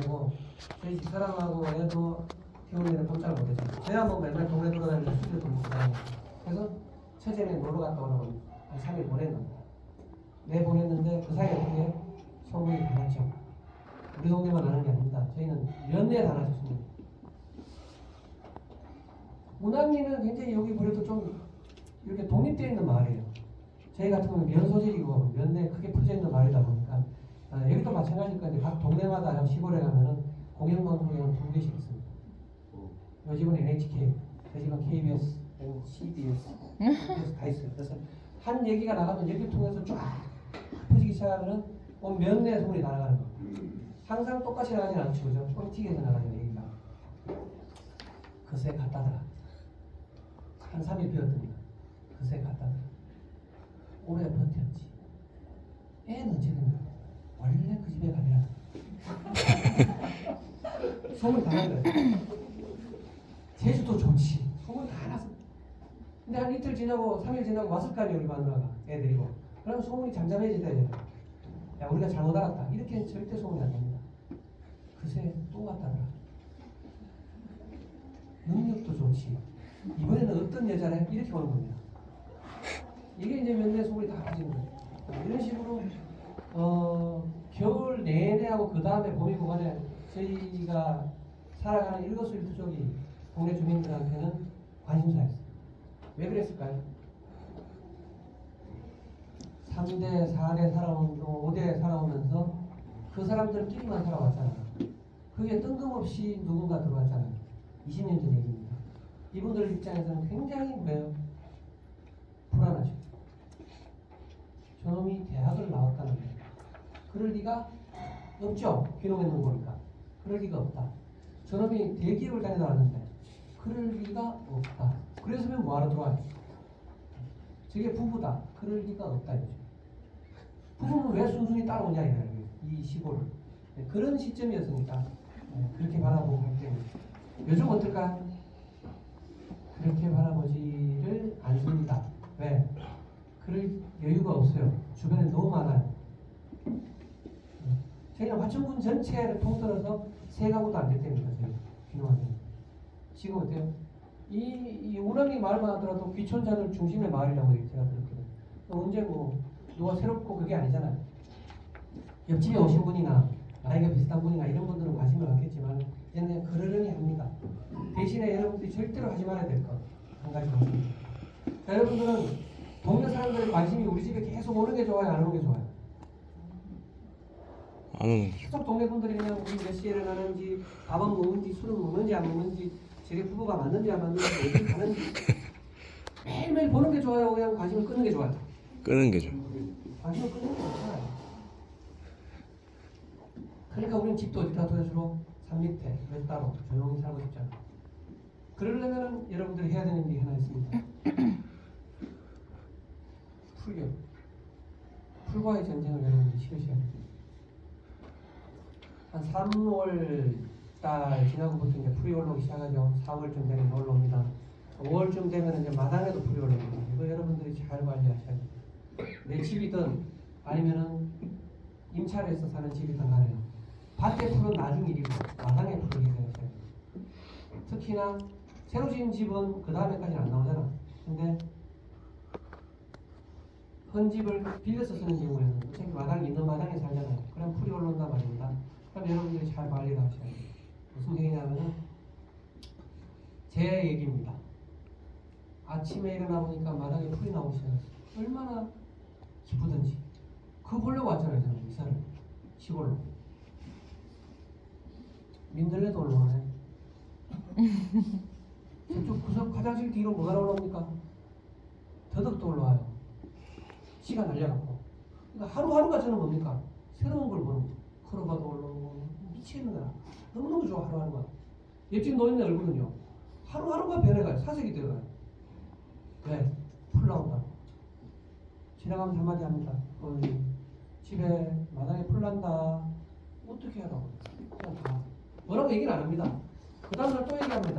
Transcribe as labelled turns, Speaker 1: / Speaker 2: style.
Speaker 1: 되고 저희 집 사람하고 애도 태훈이는 꼼짝 못하죠. 저야 뭐 맨날 동네 돌아다니면서 좀 먹고 다니고 그래서 처제는 놀러 갔다 오라고 한 3일 보낸 겁니다. 내 보냈는데 그 사이에 어떻게 소문이 다 났죠. 우리 동네만 아는 게 아닙니다. 저희는 연내에 다 나셨습니다. 문학리는 굉장히 여기 보려도 좀 이렇게 독립되어 있는 마을이에요. 저희 같은 경우는 면 소질이고 면내 크게 퍼져 있는 마을이다 마찬가지일 건데 각 동네마다 시골에 가면은 공영방송이 두 개씩 있습니다. 요 집은 NHK, 저 집은 KBS, 여기는 CBS, CBS 다 있어요. 그래서 한 얘기가 나가면 여기 통해서 쫙 퍼지기 시작하면은 온 면내 소문이 다 나가는 거예요. 항상 똑같이 나가진 않죠, 그죠? 좀 튀겨서 나가는 얘기가. 그새 갔다더라. 한 3일 비웠더니 그새 갔다더라. 오래 버텼지. 애는 언제든 원래 그 집에 가면 소문 다난 거야. 제주도 좋지. 소문 다 났어. 근데 한 이틀 지나고 3일 지나고 왔을 거 아니야 우리 마누라가 애 데리고. 그럼 소문이 잠잠해지다 이제. 야 우리가 잘못 알았다. 이렇게는 절대 소문이 안 납니다. 그새 또 갔다더라. 능력도 좋지. 이번에는 어떤 여자래? 이렇게 오는 겁니다. 이게 이제 몇내 소문이 다 빠지는 거예요. 이런 식으로 어, 겨울 내내 하고 그 다음에 봄이고 간에 저희가 살아가는 일거수일투족이 동네 주민들한테는 관심사였어요. 왜 그랬을까요? 3대, 4대 살아온, 5대 살아오면서 그 사람들끼리만 살아왔잖아요. 그게 뜬금없이 누군가 들어왔잖아요. 20년 전 얘기입니다. 이분들 입장에서는 굉장히 뭐예요? 불안하죠. 저놈이 대학을 나왔다는 거예요. 그럴 리가 없죠. 귀농했는 거니까. 그럴 리가 없다. 저놈이 대기업을 다니다 왔는데 그럴 리가 없다. 그래서면 뭐하러 들어와요? 저게 부부다. 그럴 리가 없다 이죠. 부부는 왜 순순히 따라오냐 이거예요. 이 시골을. 네, 그런 시점이었으니까 네, 그렇게 바라보고 할 때는 요즘 어떨까? 그렇게 바라보지를 않습니다. 왜? 그럴 여유가 없어요. 주변에 너무 많아요. 저희는 화천군 전체를 통틀어서 세 가구도 안 될 때입니다. 저희 귀농하는 지금 어때요? 이, 이 우랑이 마을만 하더라도 귀촌자들 중심의 마을이라고 제가 들었거든요. 언제 뭐 누가 새롭고 그게 아니잖아요. 옆집에 오신 분이나 나이가 비슷한 분이나 이런 분들은 관심을 갖겠지만 이제는 그러려니 합니다. 대신에 여러분들이 절대로 하지 말아야 될 것 한 가지. 자, 여러분들은 동네 사람들의 관심이 우리 집에 계속 오는 게 좋아요, 안 오는 게 좋아요?
Speaker 2: 안 오는 거죠.
Speaker 1: 계속 동네 분들이 그냥 우리 몇 시에 일어나는지 밥은 먹는지 술은 먹는지 안 먹는지 저게 부부가 맞는지 안 맞는지 어디 가는지. 매일매일 보는 게 좋아요? 그냥 관심을 끄는 게 좋아요?
Speaker 2: 끄는 게죠.
Speaker 1: 관심을 끄는 게 좋아요. 그러니까 우리는 집도 어디다 도와주러 산 밑에. 몇 따로 조용히 살고 싶잖아. 그러려면 여러분들이 해야 되는 일이 하나 있습니다. 풀교 풀과의 전쟁을 여러분들이 치르셔야 됩니다 한 3월 달 지나고부터 이제 풀이 올라오기 시작하죠. 4월쯤 되면 올라옵니다. 5월쯤 되면 이제 마당에도 풀이 올라옵니다. 이거 여러분들이 잘 관리하셔야 됩니다. 내 집이든 아니면은 임차를 해서 사는 집이든 간에 밭에 풀은 나중 일이고 마당에 풀을 해야 돼요. 특히나 새로 지은 집은 그 다음에까지는 안 나오잖아. 근데 헌 집을 빌려서 쓰는 경우에는 어차피 마당이 있는 마당에 살잖아요. 그럼 풀이 올라온단 말입니다. 그럼 여러분들이 잘 관리를 하셔야 돼요. 무슨 얘기냐면은 제 얘기입니다. 아침에 일어나 보니까 마당에 풀이 나오기 시작했어요. 얼마나 기쁘든지. 그거 보려고 왔잖아요, 저는 이사를 시골로. 민들레도 올라오네. 저쪽 구석 화장실 뒤로 뭐가 올라옵니까? 더덕도 올라와요. 시간 날려갖고. 그러니까 하루하루가 저는 뭡니까? 새로운 걸 보는 거. 크로바도 올라오고 미치겠는 거야. 너무너무 좋아 하루하루가. 옆집 노인네 얼굴은요. 하루하루가 변해가요. 사색이 되어가요. 왜? 풀 나온다. 지나가면서 한마디 합니다. 어, 집에 마당에 풀 난다. 어떻게 하라고. 그냥 다. 뭐라고 얘기는 안 합니다. 그 다음날 또 얘기합니다.